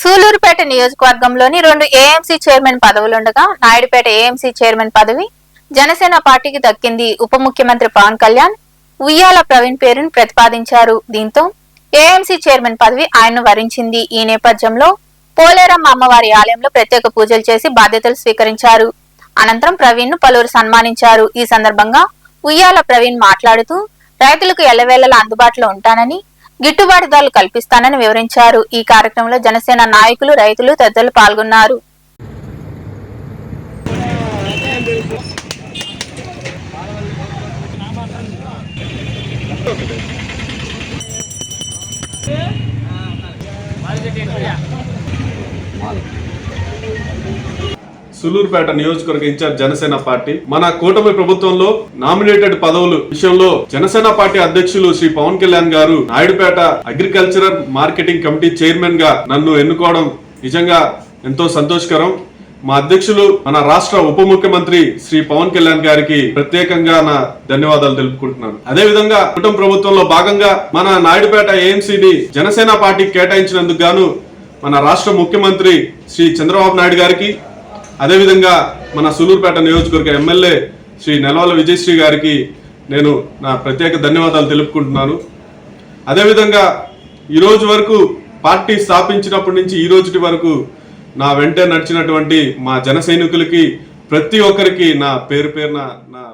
సూలూరుపేట నియోజకవర్గంలోని రెండు AMC chairman పదవులుండగా నాయుడుపేట ఏఎంసీ చైర్మన్ పదవి జనసేన పార్టీకి దక్కింది ఉప ముఖ్యమంత్రి పవన్ కళ్యాణ్. ఉయ్యాల ప్రవీణ్ పేరును ప్రతిపాదించారు. దీంతో ఏఎంసీ చైర్మన్ పదవి ఆయన్ను వరించింది. ఈ నేపథ్యంలో పోలేరమ్మ అమ్మవారి ఆలయంలో ప్రత్యేక పూజలు చేసి బాధ్యతలు స్వీకరించారు. అనంతరం ప్రవీణ్ను పలువురు సన్మానించారు. ఈ సందర్భంగా ఉయ్యాల ప్రవీణ్ మాట్లాడుతూ రైతులకు ఎల్లవేళలా అందుబాటులో ఉంటానని గిట్టుబాటు ధరలు కల్పిస్తానని వివరించారు. ఈ కార్యక్రమంలో జనసేన నాయకులు రైతులు తదితరులు పాల్గొన్నారు. సులూరుపేట నియోజకవర్గ ఇన్ఛార్జ్ జనసేన పార్టీ. మన కూటమి ప్రభుత్వంలో నామినేటెడ్ పదవులు విషయంలో జనసేన పార్టీ అధ్యక్షులు శ్రీ పవన్ కళ్యాణ్ గారు నాయుడుపేట అగ్రికల్చరల్ మార్కెటింగ్ కమిటీ చైర్మన్గా నన్ను ఎన్నుకోవడం నిజంగా ఎంతో సంతోషకరం. మా అధ్యక్షులు మన రాష్ట్ర ఉప ముఖ్యమంత్రి శ్రీ పవన్ కళ్యాణ్ గారికి ప్రత్యేకంగా నా ధన్యవాదాలు తెలుపుకుంటున్నాను. అదే విధంగా కుటుంబ ప్రభుత్వంలో భాగంగా మన నాయుడుపేట ఏఎంసీని జనసేన పార్టీకి కేటాయించినందుకు గాను మన రాష్ట్ర ముఖ్యమంత్రి శ్రీ చంద్రబాబు నాయుడు గారికి అదేవిధంగా మన సులూరుపేట నియోజకవర్గ ఎమ్మెల్యే శ్రీ నెలవాల విజయశ్రీ గారికి నేను నా ప్రత్యేక ధన్యవాదాలు తెలుపుకుంటున్నాను. అదేవిధంగా ఈరోజు వరకు పార్టీ స్థాపించినప్పటి నుంచి ఈ రోజుటి వరకు నా వెంటే నడిచినటువంటి మా జన సైనికులకి ప్రతి ఒక్కరికి నా పేరు పేరున నా